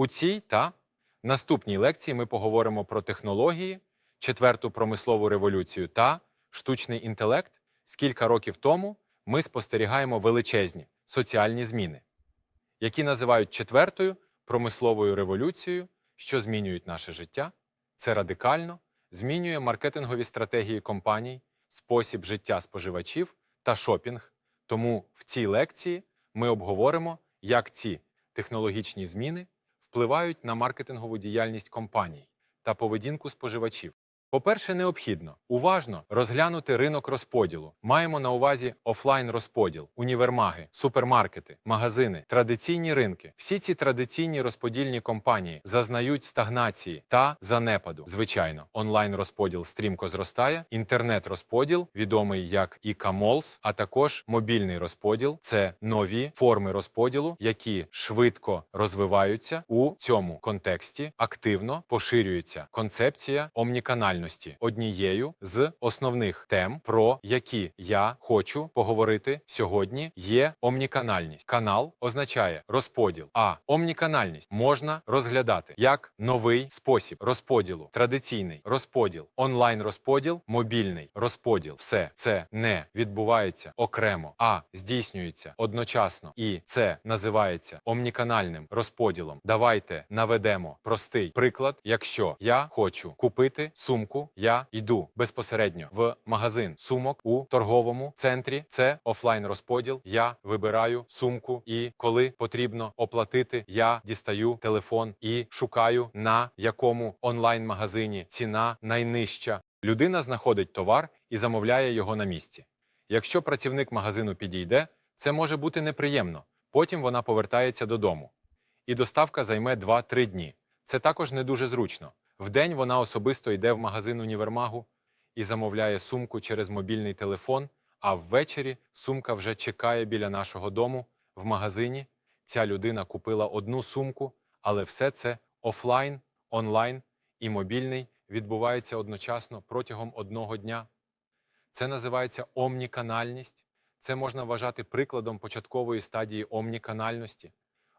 У цій та наступній лекції ми поговоримо про технології, четверту промислову революцію та штучний інтелект. Скільки років тому ми спостерігаємо величезні соціальні зміни, які називають четвертою промисловою революцією, що змінюють наше життя. Це радикально змінює маркетингові стратегії компаній, спосіб життя споживачів та шопінг. Тому в цій лекції ми обговоримо, як ці технологічні зміни впливають на маркетингову діяльність компаній та поведінку споживачів. По-перше, необхідно уважно розглянути ринок розподілу. Маємо на увазі офлайн розподіл, універмаги, супермаркети, магазини, традиційні ринки. Всі ці традиційні розподільні компанії зазнають стагнації та занепаду. Звичайно, онлайн розподіл стрімко зростає, інтернет-розподіл, відомий як e-commerce, а також мобільний розподіл це нові форми розподілу, які швидко розвиваються у цьому контексті. Активно поширюється концепція омніканальності однією з основних тем, про які я хочу поговорити сьогодні. Є омніканальність. Канал означає розподіл, а омніканальність можна розглядати як новий спосіб розподілу, традиційний розподіл, онлайн розподіл, мобільний розподіл. Все це не відбувається окремо, а здійснюється одночасно, і це називається омніканальним розподілом. Давайте наведемо простий приклад. Якщо я хочу купити сумку, я йду безпосередньо в магазин сумок у торговому центрі. Це офлайн розподіл. Я вибираю сумку, і коли потрібно оплатити, я дістаю телефон і шукаю на якому онлайн-магазині ціна найнижча. Людина знаходить товар і замовляє його на місці. Якщо працівник магазину підійде, це може бути неприємно. Потім вона повертається додому. І доставка займе 2-3 дні. Це також не дуже зручно. Вдень вона особисто йде в магазин універмагу і замовляє сумку через мобільний телефон, а ввечері сумка вже чекає біля нашого дому в магазині. Ця людина купила одну сумку, але все це офлайн, онлайн і мобільний відбувається одночасно протягом одного дня. Це називається омніканальність. Це можна вважати прикладом початкової стадії омніканальності.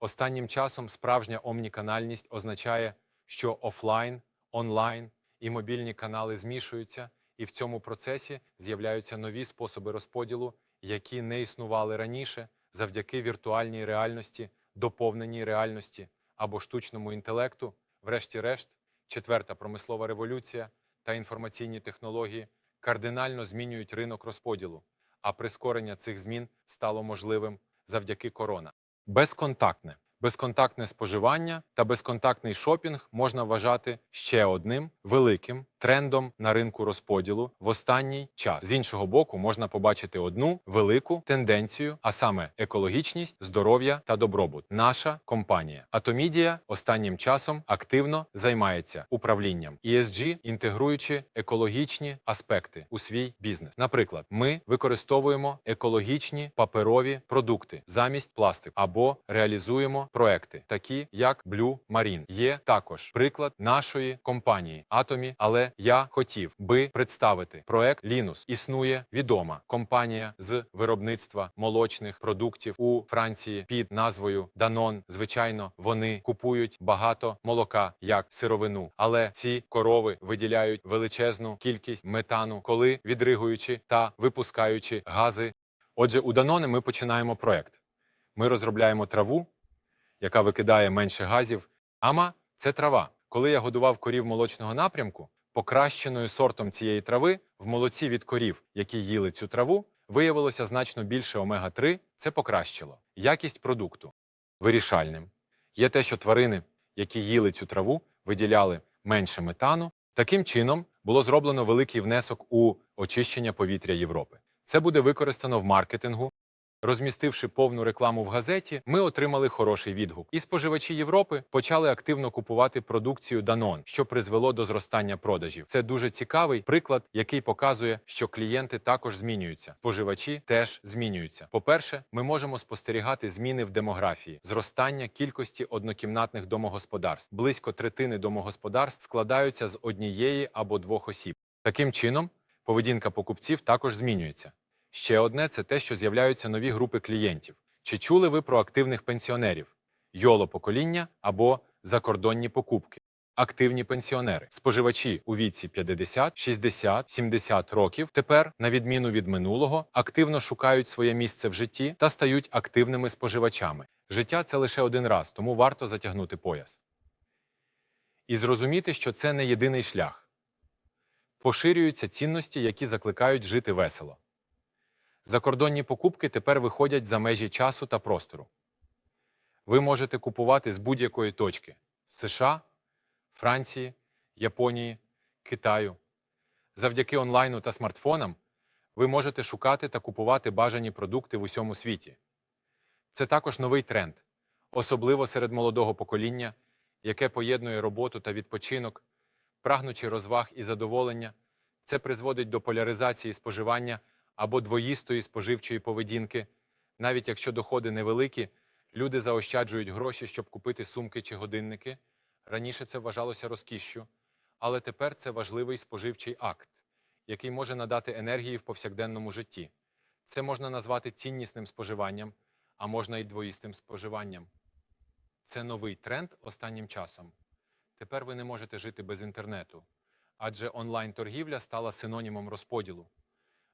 Останнім часом справжня омніканальність означає, що офлайн, онлайн і мобільні канали змішуються, і в цьому процесі з'являються нові способи розподілу, які не існували раніше завдяки віртуальній реальності, доповненій реальності або штучному інтелекту. Врешті-решт, четверта промислова революція та інформаційні технології кардинально змінюють ринок розподілу, а прискорення цих змін стало можливим завдяки корона. Безконтактне. Безконтактне споживання та безконтактний шопінг можна вважати ще одним великим трендом на ринку розподілу в останній час. З іншого боку, можна побачити одну велику тенденцію, а саме екологічність, здоров'я та добробут. Наша компанія Атомідія останнім часом активно займається управлінням ESG, інтегруючи екологічні аспекти у свій бізнес. Наприклад, ми використовуємо екологічні паперові продукти замість пластику або реалізуємо проекти, такі як Blue Marine. Є також приклад нашої компанії Атомі, але я хотів би представити проект Linus. Існує відома компанія з виробництва молочних продуктів у Франції під назвою Danone. Звичайно, вони купують багато молока як сировину, але ці корови виділяють величезну кількість метану, коли відригуючи та випускаючи гази. Отже, у Danone ми починаємо проект. Ми розробляємо траву, яка викидає менше газів. Ама це трава. Коли я годував корів молочного напрямку, покращеною сортом цієї трави в молоці від корів, які їли цю траву, виявилося значно більше омега-3. Це покращило якість продукту. Вирішальним є те, що тварини, які їли цю траву, виділяли менше метану. Таким чином було зроблено великий внесок у очищення повітря Європи. Це буде використано в маркетингу. Розмістивши повну рекламу в газеті, ми отримали хороший відгук. І споживачі Європи почали активно купувати продукцію Danone, що призвело до зростання продажів. Це дуже цікавий приклад, який показує, що клієнти також змінюються. Споживачі теж змінюються. По-перше, ми можемо спостерігати зміни в демографії, зростання кількості однокімнатних домогосподарств. Близько третини домогосподарств складаються з однієї або двох осіб. Таким чином, поведінка покупців також змінюється. Ще одне це те, що з'являються нові групи клієнтів. Чи чули ви про активних пенсіонерів? Йоло покоління або закордонні покупки. Активні пенсіонери, споживачі у віці 50, 60, 70 років тепер, на відміну від минулого, активно шукають своє місце в житті та стають активними споживачами. Життя це лише один раз, тому варто затягнути пояс. І зрозуміти, що це не єдиний шлях. Поширюються цінності, які закликають жити весело. Закордонні покупки тепер виходять за межі часу та простору. Ви можете купувати з будь-якої точки США, Франції, Японії, Китаю. Завдяки онлайну та смартфонам ви можете шукати та купувати бажані продукти в усьому світі. Це також новий тренд, особливо серед молодого покоління, яке поєднує роботу та відпочинок, прагнучи розваг і задоволення. Це призводить до поляризації споживання або двоїстої споживчої поведінки. Навіть якщо доходи невеликі, люди заощаджують гроші, щоб купити сумки чи годинники. Раніше це вважалося розкішшю, але тепер це важливий споживчий акт, який може надати енергії в повсякденному житті. Це можна назвати ціннісним споживанням, а можна й двоїстим споживанням. Це новий тренд останнім часом. Тепер ви не можете жити без інтернету, адже онлайн-торгівля стала синонімом розподілу.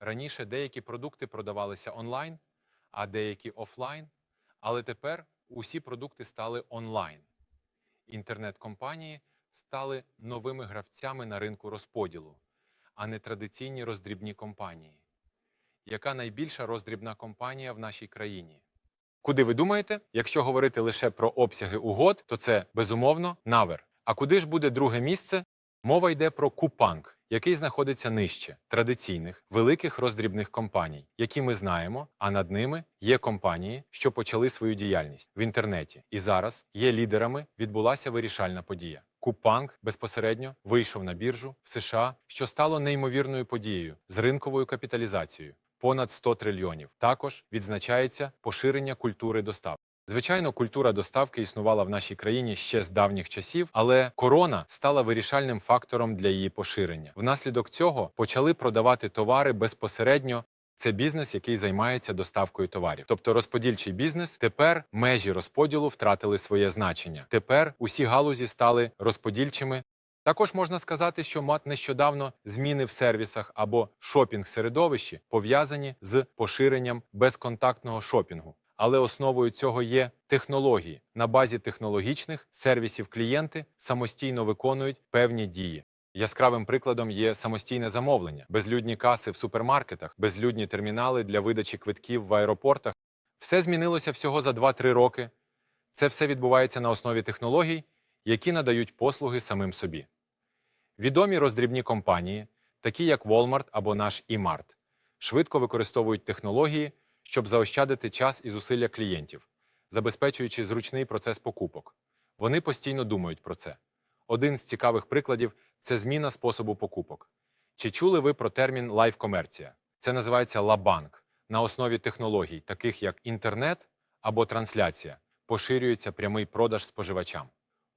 Раніше деякі продукти продавалися онлайн, а деякі офлайн, але тепер усі продукти стали онлайн. Інтернет-компанії стали новими гравцями на ринку розподілу, а не традиційні роздрібні компанії. Яка найбільша роздрібна компанія в нашій країні? Куди ви думаєте? Якщо говорити лише про обсяги угод, то це безумовно навер. А куди ж буде друге місце? Мова йде про Купанк, який знаходиться нижче традиційних великих роздрібних компаній, які ми знаємо, а над ними є компанії, що почали свою діяльність в інтернеті. І зараз є лідерами, відбулася вирішальна подія. Купанк безпосередньо вийшов на біржу в США, що стало неймовірною подією з ринковою капіталізацією понад 100 трильйонів. Також відзначається поширення культури доставки. Звичайно, культура доставки існувала в нашій країні ще з давніх часів, але корона стала вирішальним фактором для її поширення. Внаслідок цього почали продавати товари безпосередньо. Це бізнес, який займається доставкою товарів. Тобто розподільчий бізнес тепер межі розподілу втратили своє значення. Тепер усі галузі стали розподільчими. Також можна сказати, що мат нещодавно зміни в сервісах або шопінг-середовищі пов'язані з поширенням безконтактного шопінгу. Але основою цього є технології. На базі технологічних сервісів клієнти самостійно виконують певні дії. Яскравим прикладом є самостійне замовлення, безлюдні каси в супермаркетах, безлюдні термінали для видачі квитків в аеропортах. Все змінилося всього за 2-3 роки. Це все відбувається на основі технологій, які надають послуги самим собі. Відомі роздрібні компанії, такі як Walmart або наш eMart, швидко використовують технології, щоб заощадити час і зусилля клієнтів, забезпечуючи зручний процес покупок. Вони постійно думають про це. Один з цікавих прикладів це зміна способу покупок. Чи чули ви про термін лайв-комерція? Це називається лабанк. На основі технологій, таких як інтернет або трансляція, поширюється прямий продаж споживачам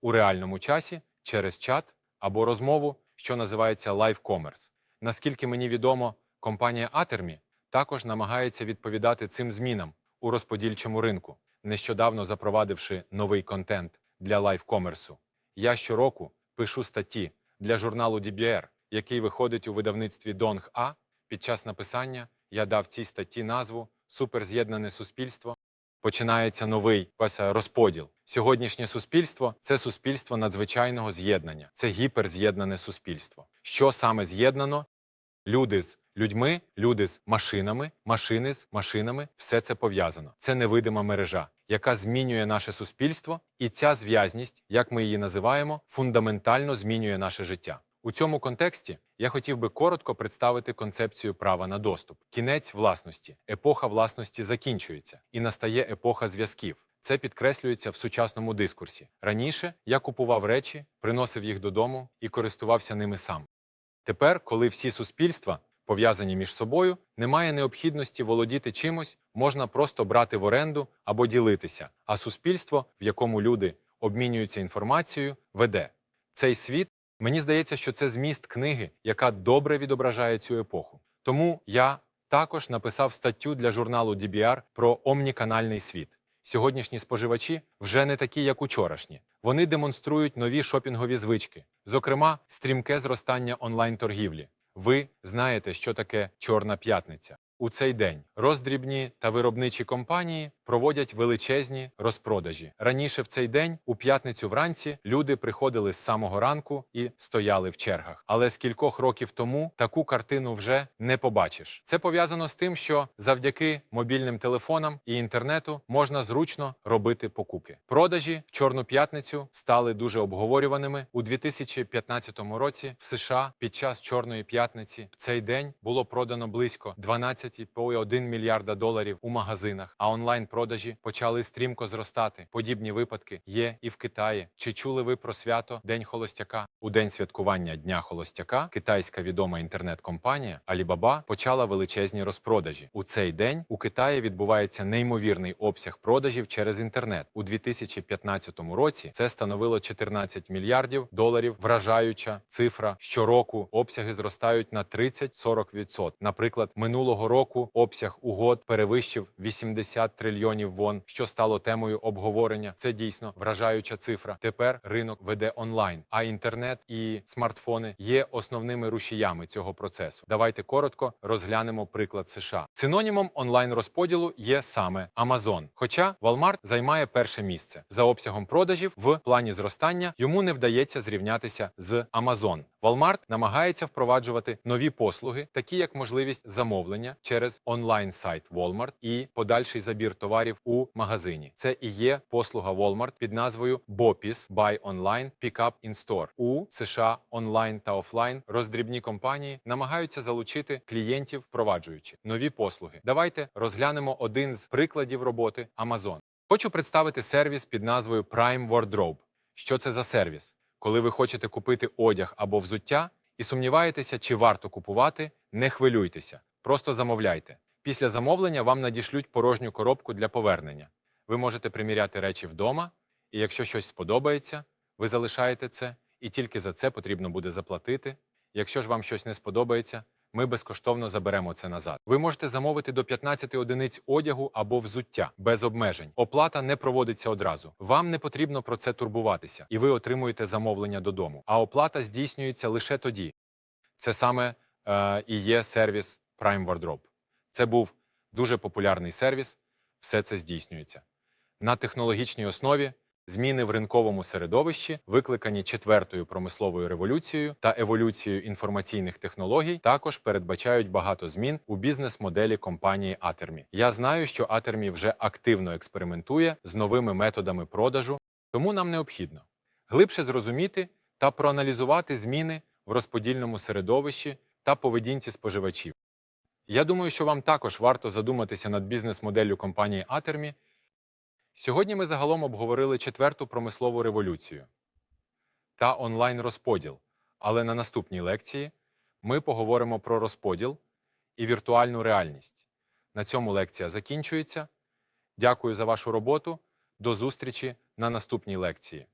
у реальному часі через чат або розмову, що називається лайв-комерс. Наскільки мені відомо, компанія Atermi також намагається відповідати цим змінам у розподільчому ринку, нещодавно запровадивши новий контент для лайв-комерсу. Я щороку пишу статті для журналу DBR, який виходить у видавництві Dong A. Під час написання я дав цій статті назву Суперз'єднане суспільство. Починається новий розподіл. Сьогоднішнє суспільство це суспільство надзвичайного з'єднання, це гіперз'єднане суспільство. Що саме з'єднано? Люди з людьми, люди з машинами, машини з машинами все це пов'язано. Це невидима мережа, яка змінює наше суспільство, і ця зв'язність, як ми її називаємо, фундаментально змінює наше життя. У цьому контексті я хотів би коротко представити концепцію права на доступ. Кінець власності, епоха власності закінчується і настає епоха зв'язків. Це підкреслюється в сучасному дискурсі. Раніше я купував речі, приносив їх додому і користувався ними сам. Тепер, коли всі суспільства пов'язані між собою, немає необхідності володіти чимось, можна просто брати в оренду або ділитися, а суспільство, в якому люди обмінюються інформацією, веде. Цей світ, мені здається, що це зміст книги, яка добре відображає цю епоху. Тому я також написав статтю для журналу DBR про омніканальний світ. Сьогоднішні споживачі вже не такі, як учорашні. Вони демонструють нові шопінгові звички, зокрема, стрімке зростання онлайн-торгівлі. Ви знаєте, що таке Чорна п'ятниця. У цей день роздрібні та виробничі компанії проводять величезні розпродажі. Раніше в цей день, у п'ятницю вранці, люди приходили з самого ранку і стояли в чергах. Але з кількох років тому таку картину вже не побачиш. Це пов'язано з тим, що завдяки мобільним телефонам і інтернету можна зручно робити покупки. Продажі в чорну п'ятницю стали дуже обговорюваними у 2015 році. В США під час чорної п'ятниці в цей день було продано близько 12,1 мільярда доларів у магазинах, а онлайн продажі почали стрімко зростати. Подібні випадки є і в Китаї. Чи чули ви про свято День Холостяка? У день святкування Дня Холостяка китайська відома інтернет-компанія Alibaba почала величезні розпродажі. У цей день у Китаї відбувається неймовірний обсяг продажів через інтернет. У 2015 році це становило 14 мільярдів доларів. Вражаюча цифра щороку обсяги зростають на 30-40%. Наприклад, минулого року обсяг угод перевищив 80 трильйонів вон, що стало темою обговорення. Це дійсно вражаюча цифра. Тепер ринок веде онлайн, а інтернет і смартфони є основними рушіями цього процесу. Давайте коротко розглянемо приклад США. Синонімом онлайн розподілу є саме Amazon. Хоча Walmart займає перше місце за обсягом продажів в плані зростання. Йому не вдається зрівнятися з Amazon. Walmart намагається впроваджувати нові послуги, такі як можливість замовлення через онлайн сайт Walmart і подальший забір товарів у магазині. Це і є послуга Walmart під назвою BOPIS – Buy Online, Pick Up in Store. У США онлайн та офлайн роздрібні компанії намагаються залучити клієнтів, впроваджуючи нові послуги. Давайте розглянемо один з прикладів роботи Amazon. Хочу представити сервіс під назвою Prime Wardrobe. Що це за сервіс? Коли ви хочете купити одяг або взуття і сумніваєтеся, чи варто купувати, не хвилюйтеся, просто замовляйте. Після замовлення вам надішлють порожню коробку для повернення. Ви можете приміряти речі вдома, і якщо щось сподобається, ви залишаєте це, і тільки за це потрібно буде заплатити. Якщо ж вам щось не сподобається, ми безкоштовно заберемо це назад. Ви можете замовити до 15 одиниць одягу або взуття без обмежень. Оплата не проводиться одразу. Вам не потрібно про це турбуватися, і ви отримуєте замовлення додому. А оплата здійснюється лише тоді. Це саме е, і є сервіс Prime Wardrobe. Це був дуже популярний сервіс. Все це здійснюється на технологічній основі. Зміни в ринковому середовищі, викликані четвертою промисловою революцією та еволюцією інформаційних технологій, також передбачають багато змін у бізнес-моделі компанії Atermi. Я знаю, що Atermi вже активно експериментує з новими методами продажу, тому нам необхідно глибше зрозуміти та проаналізувати зміни в розподільному середовищі та поведінці споживачів. Я думаю, що вам також варто задуматися над бізнес-моделлю компанії Atermi. Сьогодні ми загалом обговорили четверту промислову революцію та онлайн-розподіл. Але на наступній лекції ми поговоримо про розподіл і віртуальну реальність. На цьому лекція закінчується. Дякую за вашу роботу. До зустрічі на наступній лекції.